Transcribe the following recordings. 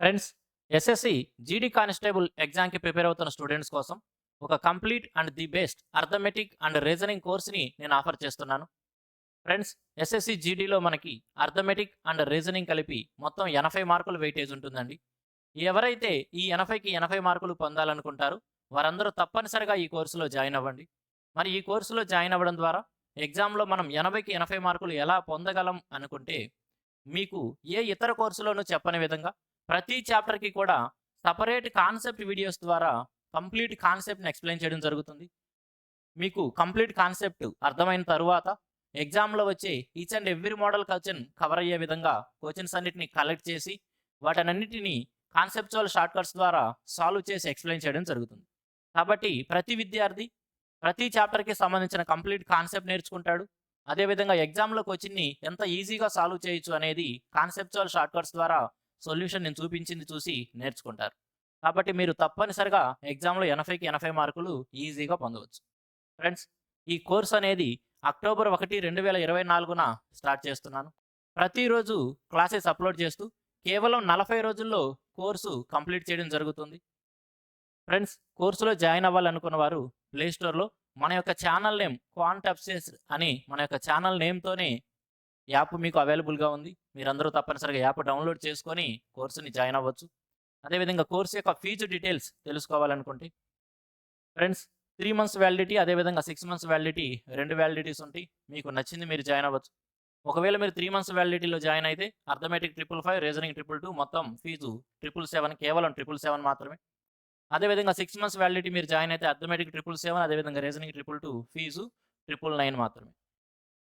Friends SSC GD constable ఎగ్జామ్కి prepare అవుతున్న students కోసం ఒక complete and the best arithmetic and reasoning కోర్స్ని నేను ఆఫర్ చేస్తున్నాను. ఫ్రెండ్స్ ఎస్ఎస్సి జీడీలో మనకి అర్థమెటిక్ అండ్ రీజనింగ్ కలిపి మొత్తం ఎనభై మార్కులు వెయిటేజ్ ఉంటుందండి. ఎవరైతే ఈ ఎనభైకి ఎనభై మార్కులు పొందాలనుకుంటారో వారందరూ తప్పనిసరిగా ఈ కోర్సులో జాయిన్ అవ్వండి. మరి ఈ కోర్సులో జాయిన్ అవ్వడం ద్వారా ఎగ్జామ్లో మనం ఎనభైకి ఎనభై మార్కులు ఎలా పొందగలం అనుకుంటే మీకు ఏ ఇతర కోర్సులోనూ చెప్పని విధంగా ప్రతి చాప్టర్కి కూడా సపరేట్ కాన్సెప్ట్ వీడియోస్ ద్వారా కంప్లీట్ కాన్సెప్ట్ని ఎక్స్ప్లెయిన్ చేయడం జరుగుతుంది. మీకు కంప్లీట్ కాన్సెప్ట్ అర్థమైన తరువాత ఎగ్జామ్లో వచ్చే each and every model question cover అయ్యే విధంగా క్వశ్చన్స్ అన్నిటిని కలెక్ట్ చేసి వాటన్నిటిని కాన్సెప్చువల్ షార్ట్కట్స్ ద్వారా సాల్వ్ చేసి ఎక్స్ప్లెయిన్ చేయడం జరుగుతుంది. కాబట్టి ప్రతి విద్యార్థి ప్రతి చాప్టర్కి సంబంధించిన కంప్లీట్ కాన్సెప్ట్ నేర్చుకుంటాడు. అదేవిధంగా ఎగ్జామ్లో క్వశ్చన్ని ఎంత ఈజీగా సాల్వ్ చేయొచ్చు అనేది కాన్సెప్చువల్ షార్ట్కట్స్ ద్వారా సొల్యూషన్ నేను చూపించింది చూసి నేర్చుకుంటారు. కాబట్టి మీరు తప్పనిసరిగా ఎగ్జామ్లో ఎనభైకి ఎనభై మార్కులు ఈజీగా పొందవచ్చు. ఫ్రెండ్స్ ఈ కోర్స్ అనేది అక్టోబర్ ఒకటి రెండు వేల ఇరవై నాలుగున స్టార్ట్ చేస్తున్నాను. ప్రతిరోజు క్లాసెస్ అప్లోడ్ చేస్తూ కేవలం నలభై రోజుల్లో కోర్సు కంప్లీట్ చేయడం జరుగుతుంది. ఫ్రెండ్స్ కోర్సులో జాయిన్ అవ్వాలనుకున్న వారు ప్లేస్టోర్లో మన యొక్క ఛానల్ నేమ్ క్వాంట్ అప్సెస్ అని మన యొక్క ఛానల్ నేమ్తోనే యాప్ మీకు అవైలబుల్గా ఉంది. మీరందరూ తప్పనిసరిగా యాప్ డౌన్లోడ్ చేసుకొని కోర్సుని జాయిన్ అవ్వచ్చు. అదేవిధంగా కోర్సు యొక్క ఫీజు డీటెయిల్స్ తెలుసుకోవాలనుకుంటే ఫ్రెండ్స్ త్రీ మంత్స్ వ్యాలిడిటీ అదేవిధంగా సిక్స్ మంత్స్ వ్యాలిడిటీ రెండు వ్యాలిడిటీస్ ఉంటాయి. మీకు నచ్చింది మీరు జాయిన్ అవ్వచ్చు. ఒకవేళ మీరు త్రీ మంత్స్ వ్యాలిడిటీలో జాయిన్ అయితే arithmetic triple five reasoning triple two మొత్తం ఫీజు ట్రిపుల్ సెవెన్ కేవలం ట్రిపుల్ సెవెన్ మాత్రమే. అదేవిధంగా సిక్స్ మంత్స్ వ్యాలిడిటీ మీరు జాయిన్ అయితే అర్థమెటిక్ ట్రిపుల్ సెవెన్ అదేవిధంగా reasoning triple two fee triple nine మాత్రమే.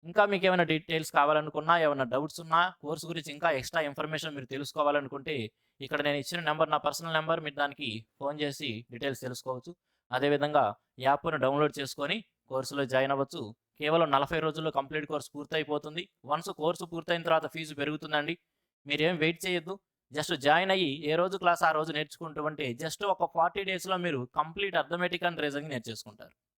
ఇంకా మీకు ఏమైనా డీటెయిల్స్ కావాలనుకున్నా ఏమైనా డౌట్స్ ఉన్నా కోర్స్ గురించి ఇంకా ఎక్స్ట్రా ఇన్ఫర్మేషన్ మీరు తెలుసుకోవాలనుకుంటే ఇక్కడ నేను ఇచ్చిన నెంబర్ నా పర్సనల్ నెంబర్ మీరు దానికి ఫోన్ చేసి డీటెయిల్స్ తెలుసుకోవచ్చు. అదేవిధంగా యాప్ను డౌన్లోడ్ చేసుకొని కోర్సులో జాయిన్ అవ్వచ్చు. కేవలం నలభై రోజుల్లో కంప్లీట్ కోర్స్ పూర్తయిపోతుంది. వన్స్ కోర్సు పూర్తయిన తర్వాత ఫీజు పెరుగుతుందండి. మీరేం వెయిట్ చేయొద్దు. జస్ట్ జాయిన్ అయ్యి ఏ రోజు క్లాస్ ఆ రోజు నేర్చుకుంటూ ఉంటే జస్ట్ ఒక ఫార్టీ డేస్లో మీరు కంప్లీట్ అర్థమెటిక్ అండ్ రీజనింగ్ నేర్చేసుకుంటారు.